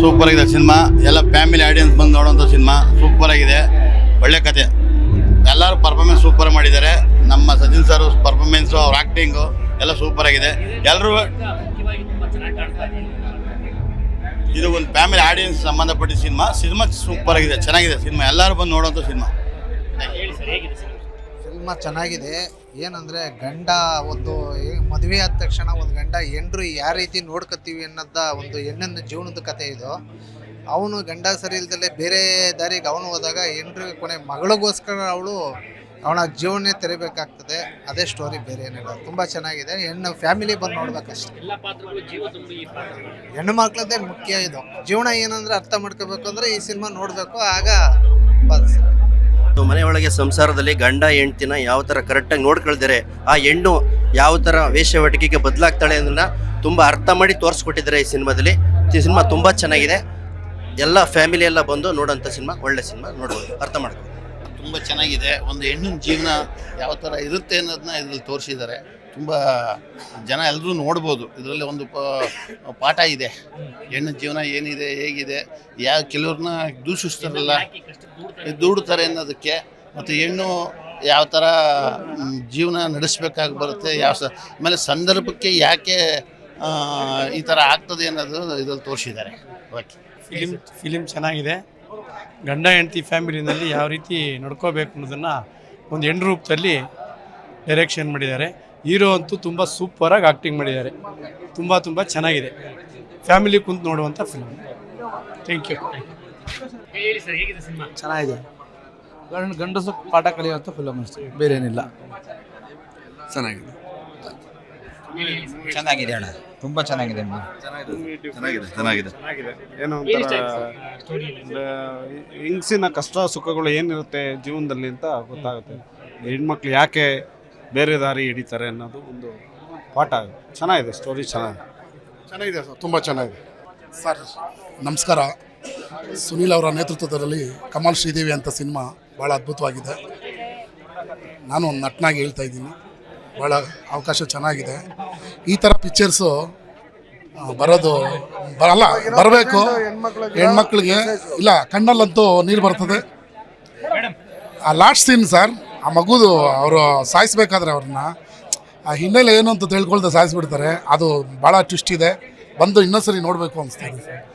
Super ಆಗಿದೆ cinema. ಎಲ್ಲ family audience ಬಂದು ನೋಡುವಂಥ ಸಿನಿಮಾ. ಸೂಪರ್ ಆಗಿದೆ. ಒಳ್ಳೆ ಕತೆ. ಎಲ್ಲರೂ ಪರ್ಫಾರ್ಮೆನ್ಸ್ ಸೂಪರ್ ಮಾಡಿದ್ದಾರೆ. ನಮ್ಮ ಸಚಿನ್ ಸರ್ ಪರ್ಫಾರ್ಮೆನ್ಸು ಅವ್ರ ಆ್ಯಕ್ಟಿಂಗು ಎಲ್ಲ ಸೂಪರ್ ಆಗಿದೆ. ಎಲ್ಲರೂ ಇದೆ ಇದು ಒಂದು ಫ್ಯಾಮಿಲಿ ಆಡಿಯನ್ಸ್ ಸಂಬಂಧಪಟ್ಟ ಸಿನಿಮಾ. ಸಿನಿಮಾ ಸೂಪರ್ ಆಗಿದೆ. ಚೆನ್ನಾಗಿದೆ ಸಿನಿಮಾ. ಎಲ್ಲರೂ ಬಂದು ನೋಡೋಂಥ ಸಿನಿಮಾ. ಹೇಳಿ ಸರ್ ಹೇಗಿದೆ ಸಿನಿಮಾ? ಸಿನಿಮಾ ಚೆನ್ನಾಗಿದೆ. ಏನಂದರೆ ಗಂಡ ಒಂದು ಮದುವೆ ಆದ ತಕ್ಷಣ ಒಂದು ಗಂಡ ಹೆಂಡ್ರು ಯಾವ ರೀತಿ ನೋಡ್ಕೊತೀವಿ ಅನ್ನೋದ ಒಂದು ಹೆಣ್ಣಿನ ಜೀವನದ ಕತೆ ಇದು. ಅವನು ಗಂಡ ಸರಿ ಇಲ್ದಲೆ ಬೇರೆ ದಾರಿಗೆ ಅವನು ಹೋದಾಗ ಹೆಂಡ್ರಿಗೆ ಕೊನೆ ಮಗಳಿಗೋಸ್ಕರ ಅವಳು ಅವನ ಜೀವನ ತೆರಿಬೇಕಾಗ್ತದೆ. ಅದೇ ಸ್ಟೋರಿ ಬೇರೆ ಏನಿಲ್ಲ. ತುಂಬ ಚೆನ್ನಾಗಿದೆ. ಹೆಣ್ಣು ಫ್ಯಾಮಿಲಿ ಬಂದು ನೋಡ್ಬೇಕಷ್ಟೆ. ಎಲ್ಲ ಪಾತ್ರಗಳು ಜೀವ ಈ ಪಾತ್ರಗಳು ಹೆಣ್ಣು ಮಕ್ಕಳದ್ದೇ ಮುಖ್ಯ ಇದು. ಜೀವನ ಏನಂದ್ರೆ ಅರ್ಥ ಮಾಡ್ಕೋಬೇಕು ಅಂದರೆ ಈ ಸಿನಿಮಾ ನೋಡಬೇಕು. ಆಗ ಮನೆಯೊಳಗೆ ಸಂಸಾರದಲ್ಲಿ ಗಂಡ ಹೆಂಡ್ತಿನ ಯಾವ ಥರ ಕರೆಕ್ಟಾಗಿ ನೋಡ್ಕೊಳ್ತಾರೆ ಆ ಹೆಣ್ಣು ಯಾವ ಥರ ವೇಷವಾಟಿಕೆಗೆ ಬದಲಾಗ್ತಾಳೆ ಅನ್ನೋದನ್ನ ತುಂಬ ಅರ್ಥ ಮಾಡಿ ತೋರಿಸ್ಕೊಟ್ಟಿದ್ದಾರೆ ಈ ಸಿನಿಮಾದಲ್ಲಿ. ಈ ಸಿನಿಮಾ ತುಂಬ ಚೆನ್ನಾಗಿದೆ. ಎಲ್ಲ ಫ್ಯಾಮಿಲಿ ಎಲ್ಲ ಬಂದು ನೋಡೋಂಥ ಸಿನಿಮಾ ಒಳ್ಳೆ ಸಿನಿಮಾ ನೋಡ್ಬೋದು. ಅರ್ಥ ಮಾಡ್ಬೋದು ತುಂಬ ಚೆನ್ನಾಗಿದೆ. ಒಂದು ಹೆಣ್ಣಿನ ಜೀವನ ಯಾವ ಥರ ಇರುತ್ತೆ ಅನ್ನೋದನ್ನ ಇದರಲ್ಲಿ ತೋರಿಸಿದ್ದಾರೆ. ತುಂಬ ಜನ ಎಲ್ಲರೂ ನೋಡ್ಬೋದು. ಇದರಲ್ಲಿ ಒಂದು ಪ- ಪಾಠ ಇದೆ. ಹೆಣ್ಣಿನ ಜೀವನ ಏನಿದೆ ಹೇಗಿದೆ ಯಾವ ಕೆಲವ್ರನ್ನ ದೂಷಿಸ್ತಾರಲ್ಲ ದೂಡ್ತಾರೆ ಅನ್ನೋದಕ್ಕೆ ಮತ್ತು ಹೆಣ್ಣು ಯಾವ ಥರ ಜೀವನ ನಡೆಸ್ಬೇಕಾಗಿ ಬರುತ್ತೆ ಯಾವ ಸ ಆಮೇಲೆ ಸಂದರ್ಭಕ್ಕೆ ಯಾಕೆ ಈ ಥರ ಆಗ್ತದೆ ಅನ್ನೋದು ಇದರಲ್ಲಿ ತೋರಿಸಿದ್ದಾರೆ. ಓಕೆ ಫಿಲಿಮ್ ಫಿಲಿಮ್ ಚೆನ್ನಾಗಿದೆ. ಗಂಡ ಹೆಂಡತಿ ಫ್ಯಾಮಿಲಿನಲ್ಲಿ ಯಾವ ರೀತಿ ನಡ್ಕೋಬೇಕು ಅನ್ನೋದನ್ನು ಒಂದು ಹೆಣ್ಣು ರೂಪದಲ್ಲಿ ಡೈರೆಕ್ಷನ್ ಮಾಡಿದ್ದಾರೆ. ಹೀರೋ ಅಂತೂ ತುಂಬ ಸೂಪರಾಗಿ ಆ್ಯಕ್ಟಿಂಗ್ ಮಾಡಿದ್ದಾರೆ. ತುಂಬ ತುಂಬ ಚೆನ್ನಾಗಿದೆ. ಫ್ಯಾಮಿಲಿ ಕುಂತು ನೋಡುವಂಥ ಫಿಲ್ಮ್ ಥ್ಯಾಂಕ್ ಯು ಹೇಳಿ ಸರ್ ಹೇಗಿದೆ ಸಿನಿಮಾ? ಚೆನ್ನಾಗಿದೆ. ಗಂಡ ಗಂಡಸು ಪಾಠ ಕಲಿಯುವಂಥ ಫಿಲಮ್ ಅಷ್ಟೇ ಬೇರೆ ಏನಿಲ್ಲ ಚೆನ್ನಾಗಿದೆ. ಚೆನ್ನಾಗಿದೆ ಅಣ್ಣ ತುಂಬ ಚೆನ್ನಾಗಿದೆ ಚೆನ್ನಾಗಿದೆ ಚೆನ್ನಾಗಿದೆ ಏನೋ ಒಂಥರ ಹೆಂಗಸಿನ ಕಷ್ಟ ಸುಖಗಳು ಏನಿರುತ್ತೆ ಜೀವನದಲ್ಲಿ ಅಂತ ಗೊತ್ತಾಗುತ್ತೆ. ಹೆಣ್ಮಕ್ಳು ಯಾಕೆ ಬೇರೆ ದಾರಿ ಹಿಡಿತಾರೆ ಅನ್ನೋದು ಒಂದು ಪಾಠ. ಚೆನ್ನಾಗಿದೆ ಸ್ಟೋರಿ ಚೆನ್ನಾಗಿದೆ. ಚೆನ್ನಾಗಿದೆ ಸರ್ ತುಂಬ ಚೆನ್ನಾಗಿದೆ. ಸರ್ ನಮಸ್ಕಾರ. ಸುನೀಲ್ ಅವರ ನೇತೃತ್ವದಲ್ಲಿ ಕಮಲ್ ಶ್ರೀದೇವಿ ಅಂತ ಸಿನಿಮಾ ಭಾಳ ಅದ್ಭುತವಾಗಿದೆ. ನಾನು ಒಂದು ನಟನಾಗಿ ಹೇಳ್ತಾ ಇದ್ದೀನಿ. ಭಾಳ ಅವಕಾಶ ಚೆನ್ನಾಗಿದೆ. ಈ ಥರ ಪಿಕ್ಚರ್ಸು ಬರೋದು ಬರಲ್ಲ ಬರಬೇಕು. ಹೆಣ್ಮಕ್ಳಿಗೆ, ಇಲ್ಲ, ಕಣ್ಣಲ್ಲಂತೂ ನೀರು ಬರ್ತದೆ. ಆ ಲಾಸ್ಟ್ ಸೀನ್ ಸರ್ ಆ ಮಗುದು ಅವರು ಸಾಯಿಸ್ಬೇಕಾದ್ರೆ ಅವ್ರನ್ನ. ಆ, ಹಿನ್ನೆಲೆ ಏನು ಅಂತ ತಿಳ್ಕೊಳ್ದೆ ಸಾಯಿಸ್ಬಿಡ್ತಾರೆ. ಅದು ಭಾಳ ಟ್ವಿಸ್ಟ್ ಇದೆ. ಬಂದು ಇನ್ನೊಂದ್ಸರಿ ನೋಡಬೇಕು ಅನಿಸ್ತಾ ಇದೆ ಸರ್